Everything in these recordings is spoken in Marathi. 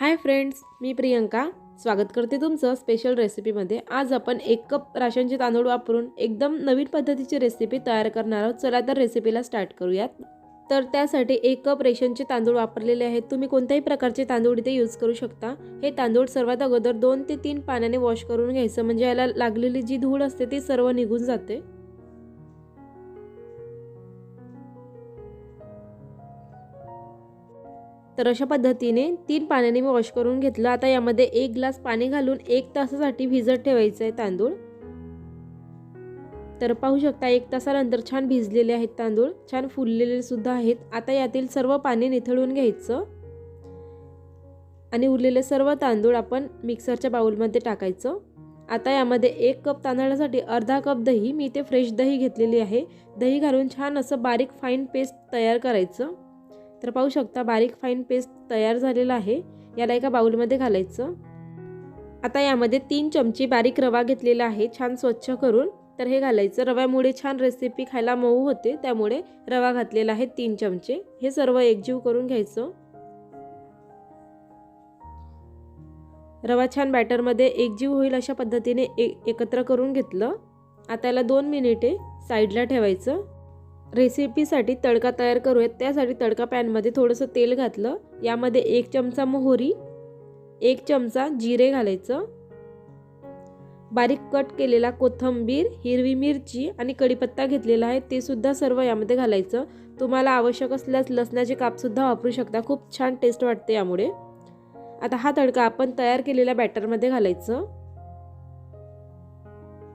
हाय फ्रेंड्स मी प्रियंका. स्वागत करते तुमचं स्पेशल रेसिपीमध्ये आज आपण एक कप राशनचे तांदूळ वापरून एकदम नवीन पद्धतीची रेसिपी तयार करणार आहोत. चला तर रेसिपीला स्टार्ट करूयात. तर त्यासाठी एक कप रेशनचे तांदूळ वापरलेले आहेत. तुम्ही कोणत्याही प्रकारचे तांदूळ इथे यूज करू शकता. हे तांदूळ सर्वात अगोदर दोन ते तीन पाण्याने वॉश करून घ्यायचं. म्हणजे याला लागलेली जी धूळ असते ती सर्व निघून जाते. तर अशा पद्धतीने तीन पाण्याने मी वॉश करून घेतलं. आता यामध्ये एक ग्लास पाणी घालून एक तासासाठी भिजत ठेवायचं आहे तांदूळ. तर पाहू शकता एक तासानंतर छान भिजलेले आहेत तांदूळ. छान फुललेले सुद्धा आहेत. आता यातील सर्व पाणी निथळून घ्यायचं. आणि उरलेले सर्व तांदूळ आपण मिक्सरच्या बाऊलमध्ये टाकायचं. आता यामध्ये एक कप तांदळासाठी अर्धा कप दही. मी इथे फ्रेश दही घेतलेली आहे. दही घालून छान असं बारीक फाईन पेस्ट तयार करायचं. तर पाहू शकता. बारीक फाईन पेस्ट तयार झालेला आहे. याला एका बाऊलमध्ये घालायचं. आता यामध्ये तीन चमचे बारीक रवा घेतलेला आहे. छान स्वच्छ करून. तर हे घालायचं. रव्यामुळे छान रेसिपी खायला मऊ होते. त्यामुळे रवा घातलेला आहे तीन चमचे. हे सर्व एकजीव करून घ्यायचं. रवा छान बॅटरमध्ये एकजीव होईल अशा पद्धतीने एकत्र करून घेतलं. आता याला दोन मिनिटे साईडला ठेवायचं. रेसिपीसाठी तडका तयार करूयात. त्यासाठी तडका पॅनमध्ये थोडंसं तेल घातलं. यामध्ये एक चमचा मोहरी एक चमचा जिरे घालायचं. बारीक कट केलेला कोथंबीर हिरवी मिरची आणि कढीपत्ता घेतलेला आहे. ते सुद्धा सर्व यामध्ये घालायचं. तुम्हाला आवश्यक असल्यास लसणाचे कापसुद्धा वापरू शकता. खूप छान टेस्ट वाटते यामुळे. आता हा तडका आपण तयार केलेल्या बॅटरमध्ये घालायचं.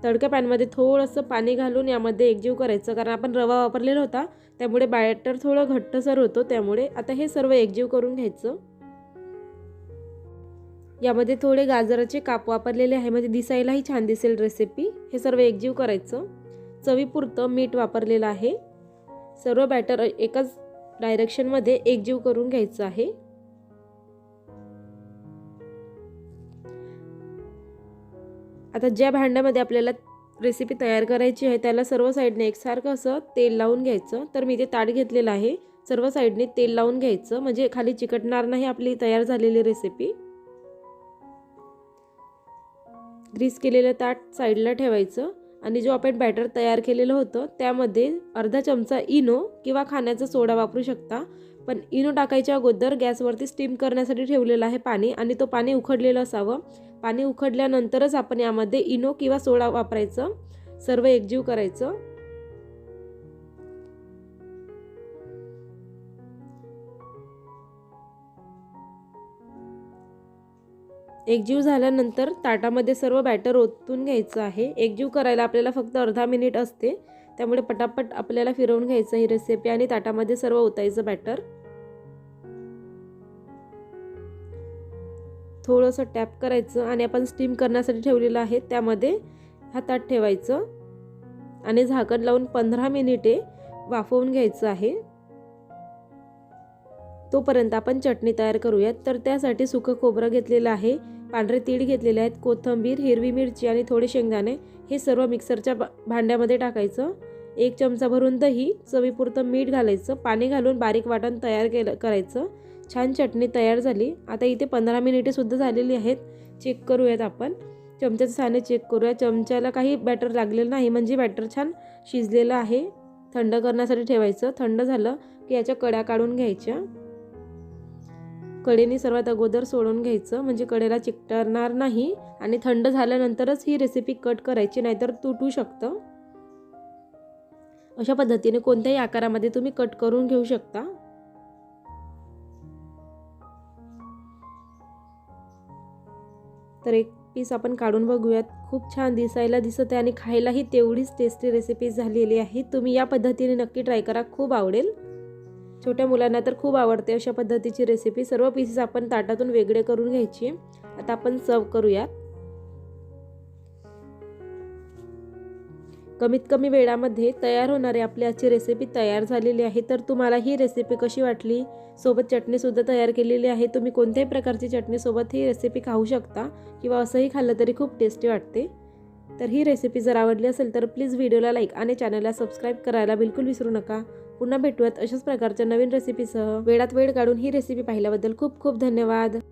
तडक्या पॅनमध्ये थोडंसं पाणी घालून यामध्ये एकजीव करायचं. कारण आपण रवा वापरलेला होता त्यामुळे बॅटर थोडं घट्टसर होतो त्यामुळे आता हे सर्व एकजीव करून घ्यायचं. यामध्ये थोडे गाजराचे काप वापरलेले आहे म्हणजे दिसायलाही छान दिसेल रेसिपी हे सर्व एकजीव करायचं. चवीपुरतं मीठ वापरलेलं आहे. सर्व बॅटर एकाच डायरेक्शनमध्ये एकजीव करून घ्यायचं आहे. आता ज्या भांड्यामध्ये आपल्याला रेसिपी तयार करायची आहे त्याला सर्व साईडने एकसारखं असं तेल लावून घ्यायचं. तर मी ते ताट घेतलेलं आहे. सर्व साईडने तेल लावून घ्यायचं. म्हणजे खाली चिकटणार नाही आपली तयार झालेली रेसिपी ग्रीस केलेलं ताट साईडला ठेवायचं. आणि जो आपण बॅटर तयार केलेलं होतं त्यामध्ये अर्धा चमचा इनो किंवा खाण्याचा सोडा वापरू शकता. पण इनो टाकायच्या अगोदर गॅसवरती स्टीम करण्यासाठी ठेवलेलं आहे पाणी आणि तो पाणी उखडलेलं असावं. पाणी उखडल्यानंतरच आपण यामध्ये इनो किंवा सोडा वापरायचं. सर्व एकजीव करायचं. एकजीव झाल्यानंतर ताटामध्ये सर्व बॅटर ओतून घ्यायचं आहे. एकजीव करायला आपल्याला फक्त अर्धा मिनिट असते. त्यामुळे पटापट आपल्याला फिरवून घ्यायचं ही रेसिपी आणि ताटामध्ये सर्व ओतायचं बॅटर. थोडंसं टॅप करायचं आणि आपण स्टीम करण्यासाठी ठेवलेलं आहे त्यामध्ये हातात ठेवायचं. आणि झाकण लावून पंधरा मिनिटे वाफवून घ्यायचं आहे. तोपर्यंत आपण चटणी तयार करूयात. तर त्यासाठी सुकं खोबरं घेतलेलं आहे पांढरे तीळ घेतलेले आहेत कोथिंबीर हिरवी मिरची आणि थोडे शेंगदाणे. हे सर्व मिक्सरच्या भांड्यामध्ये टाकायचं. एक चमचा भरून दही चवीपुरतं मीठ घालायचं. पाणी घालून बारीक वाटण तयार केलं करायचं. छान चटणी तयार झाली. आता इथे पंधरा मिनिटेसुद्धा झालेली आहेत. चेक करूयात आपण. चमच्याचं साने चेक करूया. चमच्याला काही बॅटर लागलेलं नाही म्हणजे बॅटर छान शिजलेलं आहे. थंड करण्यासाठी ठेवायचं. थंड झालं की याच्या कड्या काढून घ्यायच्या. कडेने सर्वात अगोदर सोडून घ्यायचं म्हणजे कडेला चिकटणार नाही आणि थंड झाल्यानंतरच ही रेसिपी कट करायची नाहीतर तुटू शकतं. अशा पद्धतीने कोणत्याही आकारामध्ये तुम्ही कट करून घेऊ शकता. तर एक पीस आपण काढून बघूयात. खूप छान दिसायला दिसत आहे आणि खायलाही तेवढीच टेस्टी रेसिपी झालेली आहे. तुम्ही या पद्धतीने नक्की ट्राय करा. खूप आवडेल. छोट्या मुलांना तर खूप आवडते अशा पद्धतीची रेसिपी सर्व पीसेस आपण ताटातून वेगळे करून घ्यायची. आता आपण सर्व करूयात. कमीत कमी वेळामध्ये तयार होणारी आपली आजची रेसिपी तयार झालेली आहे. तर तुम्हाला ही रेसिपी कशी वाटली? सोबत चटणीसुद्धा तयार केलेली आहे. तुम्ही कोणत्याही प्रकारची चटणीसोबत ही रेसिपी खाऊ शकता किंवा असंही खाल्लं तरी खूप टेस्टी वाटते. तर ही रेसिपी जर आवडली असेल तर प्लीज व्हिडिओला लाईक आणि चॅनलला सबस्क्राईब करायला बिलकुल विसरू नका. पुन्हा भेटूयात अशाच प्रकारच्या नवीन रेसिपीसह वेळात वेळ काढून ही रेसिपी पाहिल्याबद्दल खूप खूप धन्यवाद.